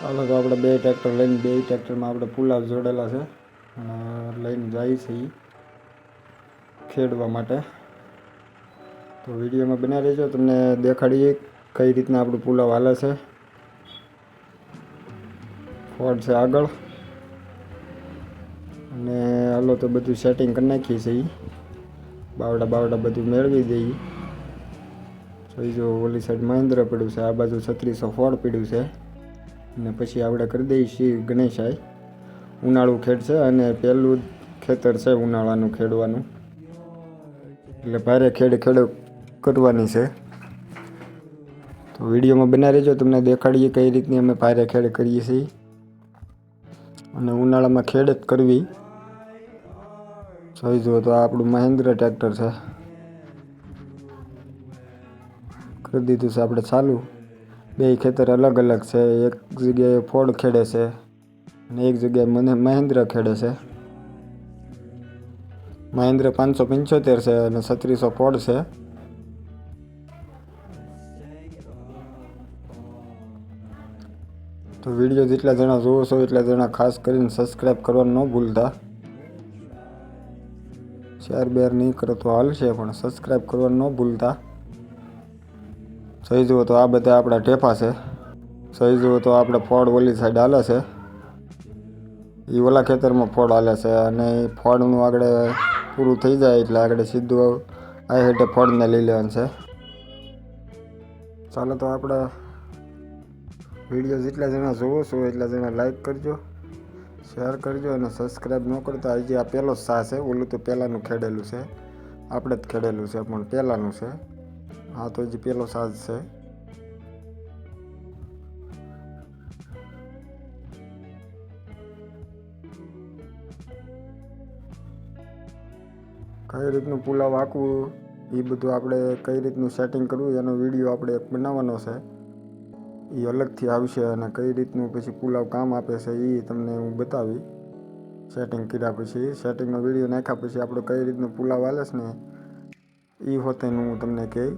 હાલો તો આપણે બે ટ્રેક્ટર લઈને બે ટ્રેક્ટરમાં આપણે પુલાવ જોડેલા છે. લઈને જાય છે એ ખેડવા માટે. તો વિડીયોમાં બના રહેજો. તમને દેખાડીએ કઈ રીતના આપણું પુલાવ હાલે છે. ફોડ છે આગળ. અને હાલો તો બધું સેટિંગ કરી નાખીએ છીએ બાવડા બાવડા બધું મેળવી દઈએ જોઈ જો ઓલી સાઈડ મહેન્દ્ર પડ્યું છે, આ બાજુ છત્રીસો ફોડ પડ્યું છે. અને પછી આપણે કરી દઈએ છીએ ગણેશાય ઉનાળું ખેડ છે અને પહેલું ખેતર છે ઉનાળાનું ખેડવાનું. એટલે ભારે ખેડ ખેડ કરવાની છે. તો વિડીયોમાં બના રહેજો, તમને દેખાડીએ કઈ રીતની અમે ભારે ખેડ કરીએ છીએ. અને ઉનાળામાં ખેડ જ કરવી. જોઈ જુઓ તો આ આપણું મહેન્દ્ર ટ્રેક્ટર છે. કરી દીધું છે આપણે ચાલુ. બે ખેતર અલગ અલગ છે, એક જગ્યાએ ફોડ ખેડે છે અને એક જગ્યાએ મને, મહેન્દ્ર ખેડે છે. મહેન્દ્ર પાંચસો પંચોતેર છે અને છત્રીસો ફોડ છે. તો વીડિયો જેટલા જણા જોવો છો એટલા જણા ખાસ કરીને સબસ્ક્રાઈબ કરવાનું ન ભૂલતા. શેર બેર નહીં કરો તો હાલશે, પણ સબસ્ક્રાઈબ કરવાનું ન ભૂલતા. જોઈ જુઓ તો આ બધા આપણા ટેફા છે. સહી જુઓ તો આપણે ફળ ઓલી સાઈડ હાલે છે. એ ઓલા ખેતરમાં ફળ હાલે છે અને એ ફળનું આગળ પૂરું થઈ જાય એટલે આગળ સીધું આ હેઠે ફળને લઈ લેવાનું છે. ચાલો તો આપણે વીડિયો જેટલા જણા જોવો છો એટલા જણા લાઈક કરજો શેર કરજો અને સબસ્ક્રાઈબ ન કરતા હજી આ પહેલો સા છે, ઓલું તો પહેલાંનું ખેડેલું છે. આપણે જ ખેડેલું છે, પણ પહેલાંનું છે. હા, તો જે પહેલો સાજ છે. કઈ રીતનું પુલાવ આંકવું એ બધું આપણે કઈ રીતનું સેટિંગ કરવું, એનો વીડિયો આપણે એક બનાવવાનો છે. એ અલગથી આવશે અને કઈ રીતનું પછી પુલાવ કામ આપે છે એ તમને હું બતાવી. સેટિંગ કર્યા પછી સેટિંગનો વીડિયો નાખ્યા પછી આપણે કઈ રીતનું પુલાવ હાલે છે ને એ હોતે હું તમને કહી.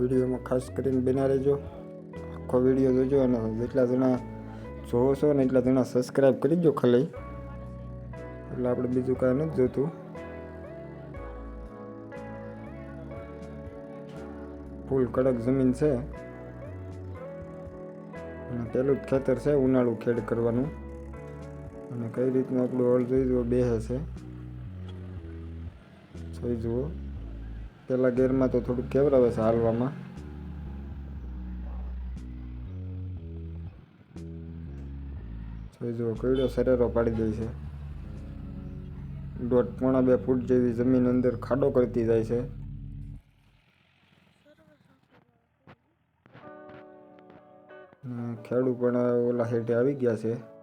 વિડીયોમાં ખાસ કરીને બના રહેજો. આખો વીડિયો જોજો અને જેટલા જણા જોવો છો ને એટલા જણા સબસ્ક્રાઈબ કરી દો ખાલી. એટલે આપણે બીજું કાંઈ નથી જોતું. ફૂલ કડક જમીન છે. અને પેલું જ ખેતર છે ઉનાળું ખેડ કરવાનું. અને કઈ રીતનું આપણું હળ જોઈ જુઓ, બેહે છે. જોઈ જુઓ. પહેલાં ગેરમાં તો થોડુંક કેવરાવે છે હાલવામાં. જોઈ જુઓ કઈડો સરેરો પાડી દે છે. દોઢ પોણા બે ફૂટ જેવી જમીન અંદર ખાડો કરતી જાય છે. ખેડૂ પણ ઓલા હેઠે આવી ગયા છે.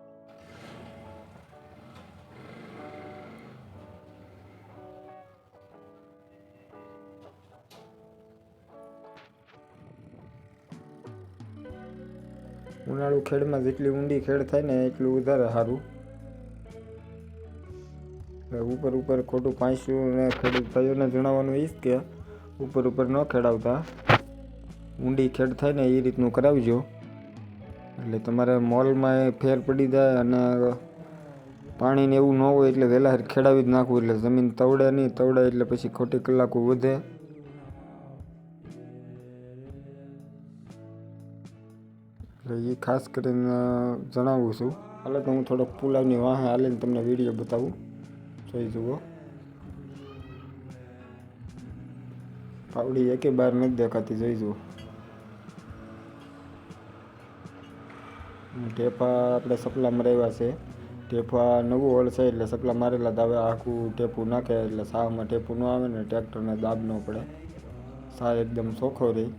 ઉનાળુ ખેડમાં જેટલી ઊંડી ખેડ થાય ને એટલું વધારે સારું. ઉપર ઉપર ખોટું પાંચ્યું ને ખેડૂત ભાઈઓને જણાવવાનું એ જ કે ઉપર ઉપર ન ખેડાવતા. ઊંડી ખેડ થાય ને એ રીતનું કરાવજો. એટલે તમારે મોલમાં ફેર પડી જાય અને પાણીને એવું ન હોય એટલે વહેલા ખેડાવી જ નાખવું, એટલે જમીન તવડે નહીં, તવડે એટલે પછી ખોટી કલાકો વધે. એ ખાસ કરીને જણાવું છું. હાલે તો હું થોડોક પુલાવની વાહે હાલીને તમને વીડિયો બતાવું. જોઈ જુઓ. પાવડી એકે બાર નથી દેખાતી, જોઈ જુઓ. ટેપા આપણે સપલામાં રહેવા છે. ટેપા નવું હોળ છે એટલે સપલા મારેલા દાવે આખું ટેપું નાખે એટલે સાહમાં ટેપું ન આવે ને ટ્રેક્ટરને દાબ ન પડે. સાહ એકદમ ચોખ્ખો રહી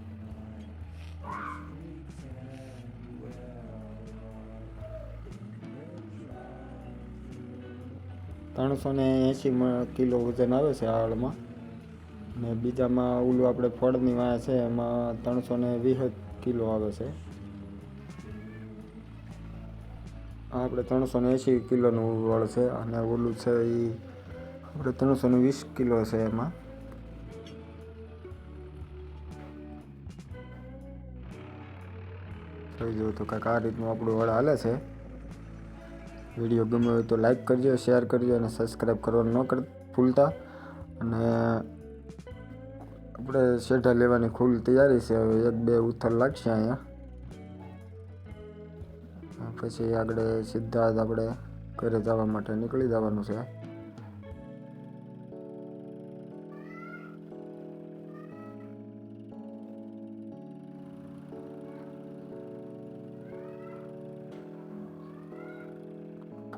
ત્રણસો ને એંસી કિલો વજન આવે છે આ હળમાં ને બીજામાં ઓલું આપણે ફળની વાય છે, એમાં ત્રણસો ને વીસ કિલો આવે છે. આપણે ત્રણસો ને એંસી કિલોનું વળ છે, અને ઓલું છે એ આપણે ત્રણસો ને વીસ કિલો છે એમાં. થઈ જુઓ તો કાંઈક આ રીતનું આપણું વળ હાલે છે. વીડિયો ગમ્યો હોય તો લાઇક કરજો, શેર કરજો અને સબસ્ક્રાઈબ કરવાનું ન કર, ભૂલતા. અને આપણે શેઠા લેવાની ફૂલ તૈયારી છે, હવે એક બે ઉથલ લાગશે અહીંયા. પછી આગળ સીધા જ આપણે ઘરે જવા માટે નીકળી જવાનું છે.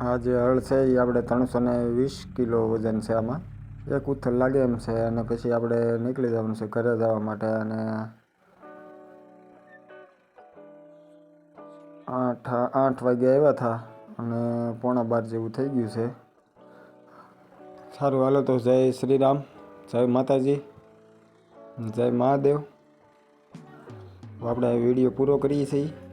આ જે હળ છે એ આપણે ત્રણસો ને વીસ કિલો વજન છે આમાં. એક ઉથલ લાગે એમ છે અને પછી આપણે નીકળી જવાનું છે ઘરે જવા માટે અને આઠ આઠ વાગે આવ્યા હતા અને પોણા બાર જેવું થઈ ગયું છે. સારું, હાલો તો જય શ્રી રામ જય માતાજી, જય મહાદેવ. આપણે વીડિયો પૂરો કરીએ છીએ.